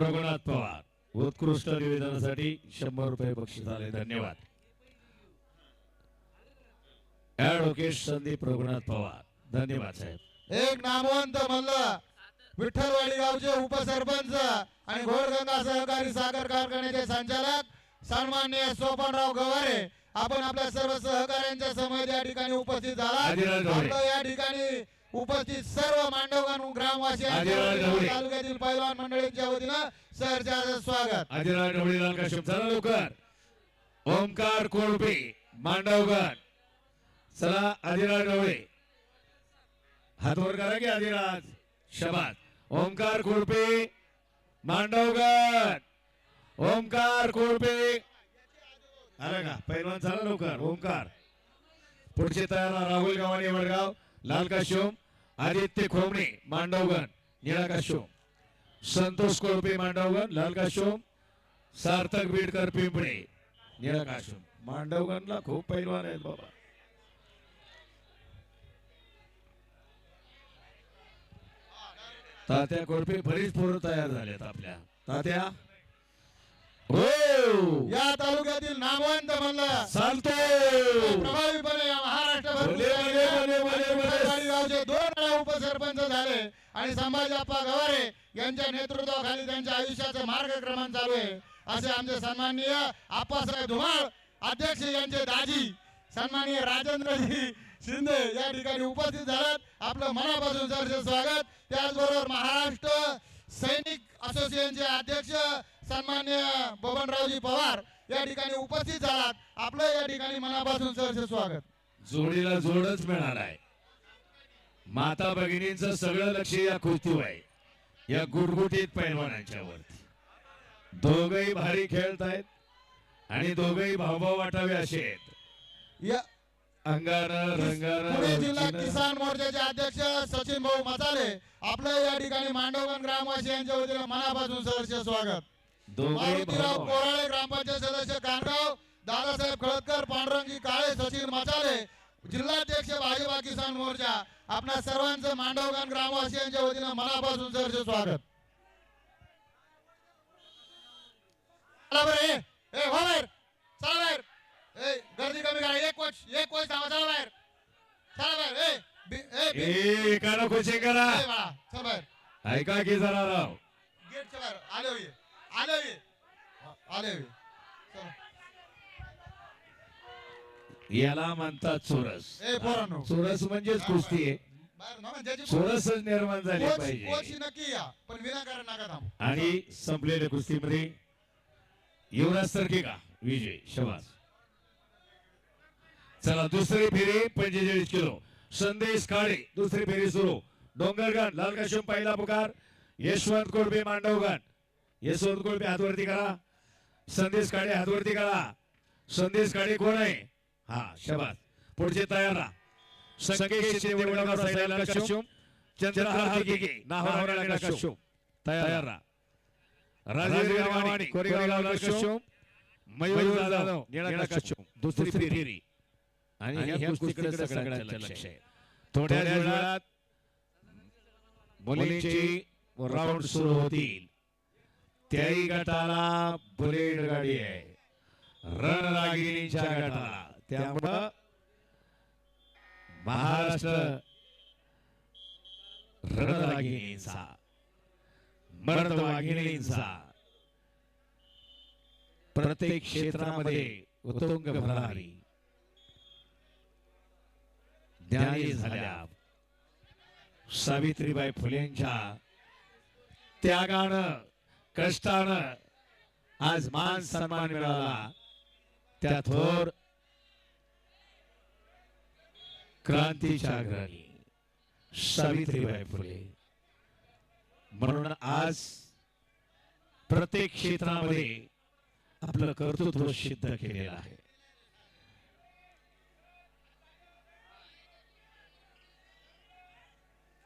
रघुनाथ पवार उत्कृष्ट निवेदनासाठी शंभर रुपये बक्षीस आले धन्यवाद. ऍडव्होकेट संदीप रघुनाथ पवार धन्यवाद साहेब. एक नामवंत म्हणलं विठ्ठलवाडी गावचे उपसरपंच आणि घोडगंगा सहकारी साखर कारखान्याचे संचालक सन्माननीय सोपनराव गवारे आपण आपल्या सर्व सहकाऱ्यांच्या समोर या ठिकाणी उपस्थित झाला या ठिकाणी उपस्थित सर्व मांडवगण ढवळे. तालुक्यातील पैलवान मंडळींच्या वतीनं सहर्ष स्वागत. चला लवकर. ओमकार कोळपे मांडवगण. चला आदिराज ढवळे. हात वर करा की आदिराज. शबाद ओमकार कोळपे मांडवगण. ओमकार कोळपे. आला का? पैलवान चला लवकर. ओमकार पुढचे तयार राहुल गावाने वडगाव. लाल काश्योम आदित्य खोमणे मांडवगण निळा काश्योम संतोष कोळपे मांडवगण लाल काश्योम सार्थक बीडकर पिंपळे निळा काश्योम मांडवगणला खूप पैलवान आहेत बाबा. तात्या कोळपे बरीच पोरं तयार झालेत आपल्या. तात्या? हो! या तालुक्यातील नामवंत म्हणलं चालतो आणि संभाजीप्पा गवारे यांच्या नेतृत्वाखाली त्यांच्या आयुष्याचं मार्गक्रमण चालू आहे. असे आमचे सन्माननीय आप्पासाहेब धुमाळ अध्यक्ष यांचे दाजी सन्माननीय राजेंद्रजी शिंदे या ठिकाणी उपस्थित झालेत. आपलं मनापासून सहर्ष स्वागत. त्याचबरोबर महाराष्ट्र सैनिक असोसिएशनचे अध्यक्ष सन्मान्य बबनरावजी पवार या ठिकाणी उपस्थित झालात. आपलं या ठिकाणी मनापासून सहर्ष स्वागत. जोडीला जोडच आहे. माता भगिनींचं सगळं लक्ष या कुस्तीवर आहे. या गुटगुटीत पैलवानांच्या वरती. दोघही भारी खेळतायत आणि दोघही भावभाव वाटावे असे आहेत. या अंगानं पुणे जिल्हा किसान मोर्चाचे अध्यक्ष सचिन भाऊ मसाले आपलं या ठिकाणी मांडवगण ग्रामवासी यांच्या वतीनं मनापासून सहर्ष स्वागत. मारुतीराव कोराळे ग्रामपंचायत सदस्य कानगाव दादासाहेब खळदकर पांडुरंगी काळे सचिन मसाले जिल्हाध्यक्ष भाजपा किसान मोर्चा आपल्या सर्वांचं मांडवगण ग्रामवासी यांच्या वतीनं मनापासून सहर्ष स्वागत. हो गर्दी कमी करा. एक कोच एक कोच थांबा. चला बाहेर. चला बाहेर. ए करा. चल बाहेर. ऐका की जरा राव. गेटच्या बाहेर. आले आले आले होय चला. याला म्हणतात चोरस. ए पोरांनो. चोरस म्हणजेच कुस्ती आहे. बाहेर ना, ज्याची चोरसच निर्माण झाली कोच पाहिजे. कोच नक्की या पण विनाकारण नका थांबू. आणि संपलेल्या कुस्तीमध्ये युवराज सरके का? विजय शबास चला दुसरी फेरी पंचेचाळीस किलो. संदेश काळे दुसरी फेरी सुरू. डोंगरगण लाल काश्यप पहिला पुकार. यशवंत कोळपे मांडवगण यशवंत कोळपे हातवरती करा. संदेश काळे हातवरती करा. संदेश काळे कोण आहे? हा शबास. पुढचे तयार राहा. शिंदे वडगाव साईडला चंद्रहार काश्यप तयार राहा. राजेंद्र गावाणी कोरेगाव लाल काश्यप मयूर जाधव निळा काश्यप दुसरी फेरी आणि ह्या कुस्तीकडे सगळ्यांचं लक्ष आहे. थोड्या वेळात मुलींची राऊंड सुरू होतील. त्याही गटाला बुलेट गाडी आहे. रणरागिणीच्या गटाला. त्यामुळं महाराष्ट्र रणरागिणींचा मर्दवागिणींचा प्रत्येक क्षेत्रामध्ये उतुंग भरणारी ज्ञानी झाल्या. सावित्रीबाई फुलेंच्या त्यागानं कष्टानं आज मान सन्मान मिळाला. त्या थोर क्रांतीच्या अग्रणी सावित्रीबाई फुले. म्हणून आज प्रत्येक क्षेत्रामध्ये आपलं कर्तृत्व सिद्ध केलेलं आहे.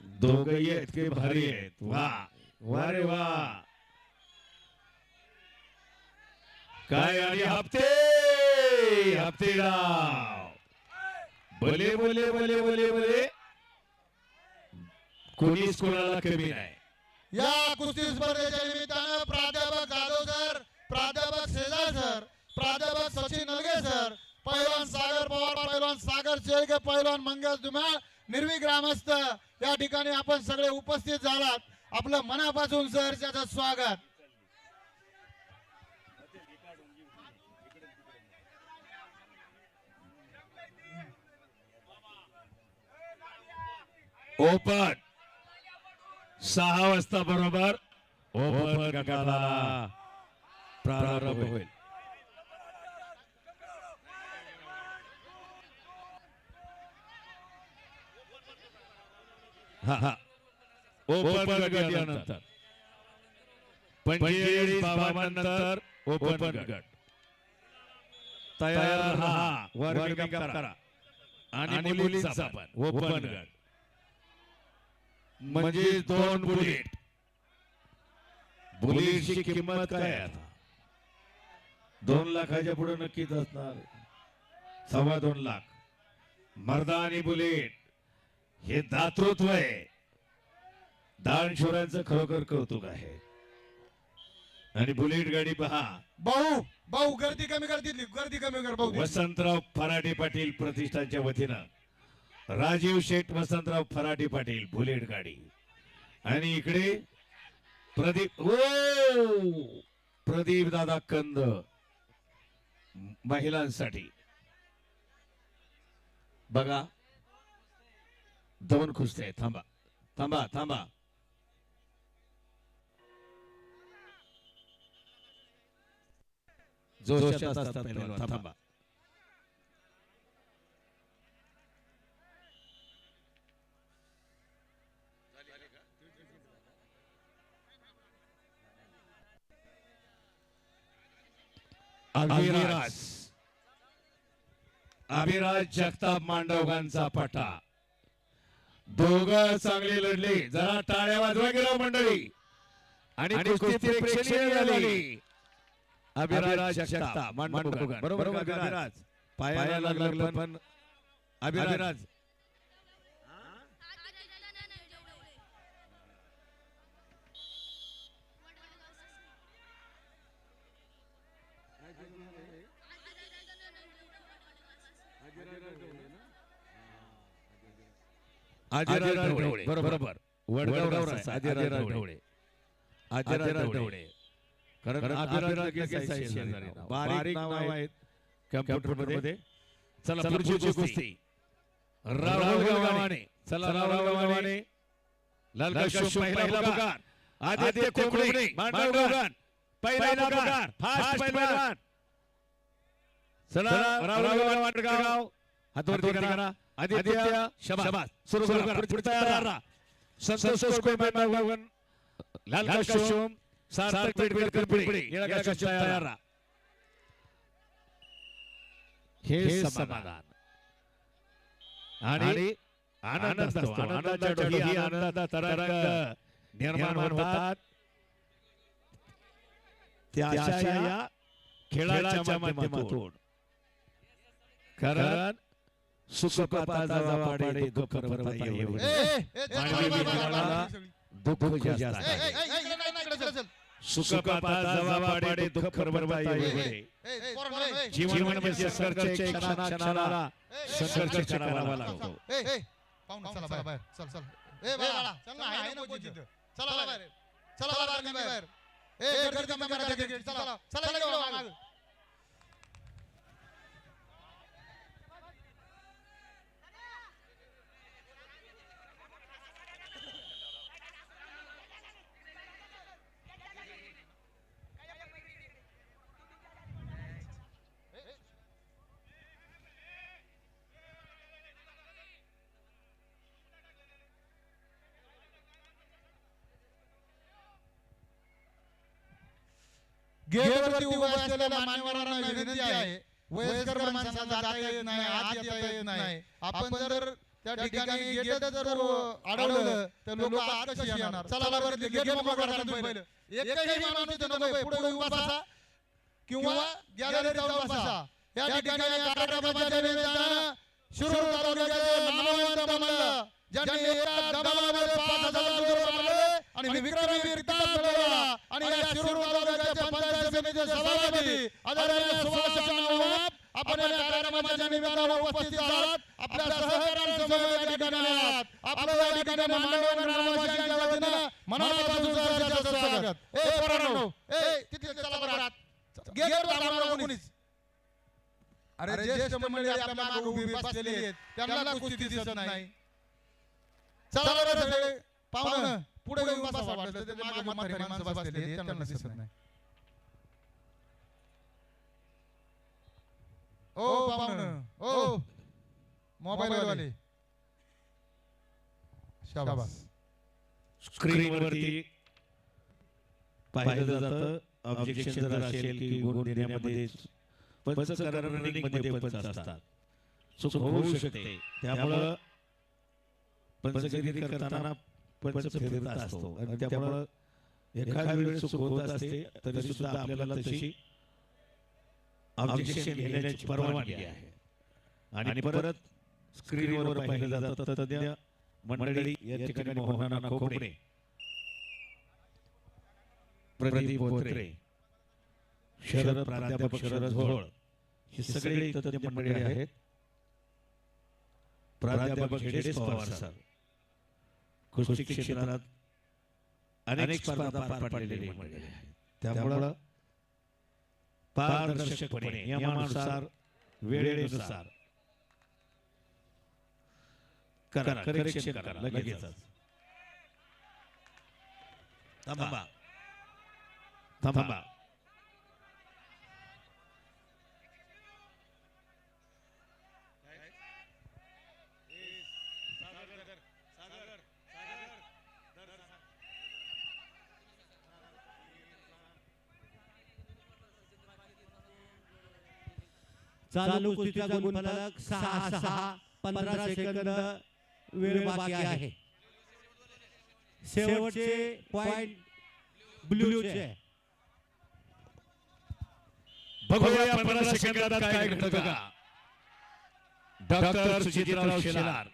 दोघही इतके भारी आहेत. वा वा रे वा. काय आणि हप्ते? हप्तेराव भले भले भले भले भले. कोणीच कोणाला कमी नाही. या कुस्ती स्पर्धेच्या निमित्तानं प्राध्यापक जाधव सर प्राध्यापक शेजार सर प्राध्यापक सचिन नलगे सर पैलवान सागर पवार पैलवान सागर शेळके पैलवान मंगेश धुमाळ निर्वी ग्रामस्थ. या ठिकाणी आपण सगळे उपस्थित झालात. आपलं मनापासून सहर्षाचं स्वागत. ओपन. सहा वाजता बरोबर. ओपन गटाला प्रारंभ होईल. हा हा. ओपन गटानंतर पंचेचाळीस बावन्नंतर ओपन गट. तयार राहा वर्ग करा. आणि मुलींचा पण. ओपन गट. म्हणजे दोन बुलेट. बुलेटची किंमत काय आहे आता? दोन लाखाच्या पुढे नक्कीच असणार. सव्वा दोन लाख. मर्दा आणि बुलेट. हे दातृत्व आहे. दानशोरांचं खरोखर कौतुक आहे. आणि बुलेट गाडी पहा. भाऊ भाऊ गर्दी कमी कर तिथली. गर्दी कमी कर भाऊ. वसंतराव फराटे पाटील प्रतिष्ठानच्या वतीनं. राजीव शेठ वसंतराव फराटे पाटील बुलेट गाडी. आणि इकडे प्रदीप ओ! प्रदीप दादा कंद महिलांसाठी. बघा. दोन खुसते आहेत. थांबा थांबा थांबा. जोशात असतात थांबा. अभिराज अभिराज जगताप मांडवगांचा पटा. दोघ चांगले लढले. जरा टाळ्या वाजवा गेलो मंडळी. आणि कुस्ती प्रेक्षणीय झाली अभिराज जगताप मांडवगण बरोबर अभिराज पायाला लागलं पण अभिराज ढवळे. बरोबर. वडगाव अजिराज ढवळे. अजिराज ढवळे. कारण अभिराज लगेच आहे शेजारी नाव. बारीक नाव आहेत कम्प्युटरमध्ये चला पुढची कुस्ती. राहुल गव्हाणे चला राहुल गव्हाणे लाल कशुम पहिला पुकार आदित्य कोकणे मांडवगण पहिला पुकार फास्ट पहिलवान चला राहुल गव्हाणे गाव. हातवरती करा. आदित्य शबास. सुरू करा. पुढची तयार राहा संतोष कोळी मांडवगण लाल कशुम सार्थक पेडकर पिढी निळा कशुम तयार. राहा हे समाधान. आणि आनंद असतो. आनंदाच्या डोही आनंदाचा तरंग निर्माण होतात. त्या या खेळाच्या माध्यमातून. कारण सुखपाता जवापाडे दुःख पर्वता एवढे मानवी जीवनाला दुःख जास्त आहे सुखपाता जवापाडे दुःख पर्वता एवढे जीवन म्हणजे संघर्ष क्षणाला संघर्ष करावा लागतो चला बाहेर चल चल ए बाळा चल ना आहे ना कोण तिथं चला बाहेर चला बाहेर ए गर्दी कमी करा तिकीट. चला चला गेटवरती उभा असलेल्या मान्यवरांना विनंती आहे. वयस्कर माणसांना जाता येत नाही आत येता येत नाही. आपण जर त्या ठिकाणी गेट जर अडवलं तर लोक आत कशी येणार? चला बरं गेट मोकळं करा तुम्ही पहिलं. एकही माणूस इथं पुढे उभा किंवा गॅलरीत जाऊन बसा. या ठिकाणी कार्यक्रमाच्या निमित्तानं शिरूर तालुक्याचे नामवंत मंडळ ज्यांनी एका दबावामध्ये पाच हजार रुपये आणि किताब मिळवला आणि या शिरूर तालुक्याच्या पंचायत समितीचे सभापती आदरणीय सुभाष नवाब आपण या कार्यक्रमाच्या निमित्तानं उपस्थित आहात आपल्या सहकार्यांसमोर या ठिकाणी आहात आपलं या ठिकाणी ग्रामवासियांच्या वतीनं मनापासून स्वागत ए पोरांनो ए तिथे चला बरं. आत. गेटवर थांबणार कोणीच? अरे ज्येष्ठ मंडळी आपल्या मागे उभी बसलेली आहेत. त्यांना कुस्ती दिसत नाही. चला बरं सगळे पाहुणं पुढे येऊन बसा वाटलं तर ते मागे म्हातारी माणसं बसलेली आहेत त्यांना दिसत नाही. ओ पाहुणं. ओ. मोबाईल वाले शाबास. स्क्रीनवरती पाहिलं जातं ऑब्जेक्शन जर असेल की गुण देण्यामध्ये पंच पंच असतात. चूक होऊ शकते. त्यामुळं पंचगिरी करताना पंच फिरत असतो. आणि त्यामुळं वेळेस चूक होत असते तरी सुद्धा आपल्याला तशी ऑब्जेक्शन घेण्याची परवानगी आहे. आणि परत स्क्रीनवर पाहिलं जातं तज्ञ मंडळी या ठिकाणी मोहनाना खोपडे. प्रदीप बोत्रे शरद प्राध्यापक शरद झोळ. ही सगळी तज्ञ मंडळी आहेत. प्राध्यापक पवार सर. कुस्ती क्षेत्रात अनेक स्पर्धा पार पाडलेली मंडळी आहेत. त्यामुळं पारदर्शकपणे नियमानुसार वेळेनुसार करा करेक्शन करा लगेचच. थांबा. थांबा. चालू कुस्तीचा गुणफलक सहा सहा पंधरा सेकंद वेळ बाकी आहे. शेवटचे पॉइंट ब्ल्यूचे बघूया पंधरा सेकंदात काय घडतं का? डॉक्टर सुचितराव शेलार.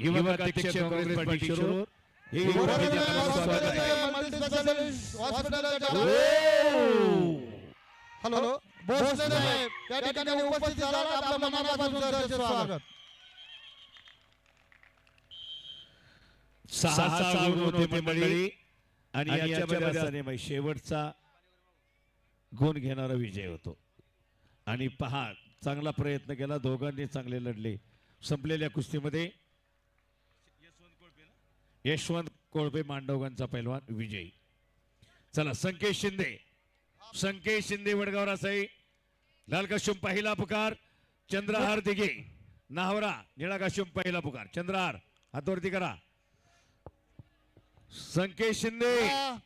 युवक अध्यक्ष काँग्रेस पार्टी शिरूर. स्वागत आहे. हॅलो भोसले साहेब त्या ठिकाणी उपस्थित झाला आपल्या मनापासून सहर्ष स्वागत. सहा सहा गुण होते मंडळी. आणि याच्यामध्ये असताना मग शेवटचा गुण घेणारा विजय होतो. आणि पहा चांगला प्रयत्न केला. दोघांनी चांगले लढले. संपलेल्या कुस्तीमध्ये यशवंत कोळपे मांडवगांचा पैलवान विजयी. चला संकेत शिंदे. संकेत शिंदे वडगाव रासाई लाल काशुम पहिला पुकार चंद्रहार दिघे नाहवरा निळा काशुम पहिला पुकार चंद्रहार हातवरती करा. संकेत शिंदे.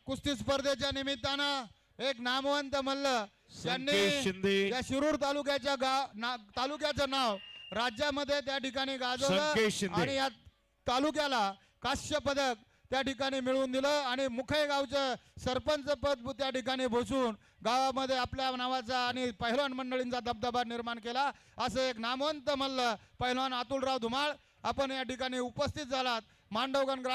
कुस्ती स्पर्धेच्या निमित्तानं एक नामवंत मल्ल संकेत त्यांनी शिंदे. या शिरूर तालुक्याच्या गाव ना- तालुक्याचं नाव राज्यामध्ये त्या ठिकाणी गाजवलं संकेत शिंदे. आणि या तालुक्याला काश्य पदक त्या ठिकाणी मिळवून दिलं आणि मुखय गावचं सरपंच पद त्या ठिकाणी बसून गावामध्ये आपल्या नावाचा आणि पहिलवान मंडळींचा दबदबा निर्माण केला. असं एक नामवंत मल्ल पहिलवान अतुलराव धुमाळ आपण या ठिकाणी उपस्थित झालात. मांडवगण ग्रा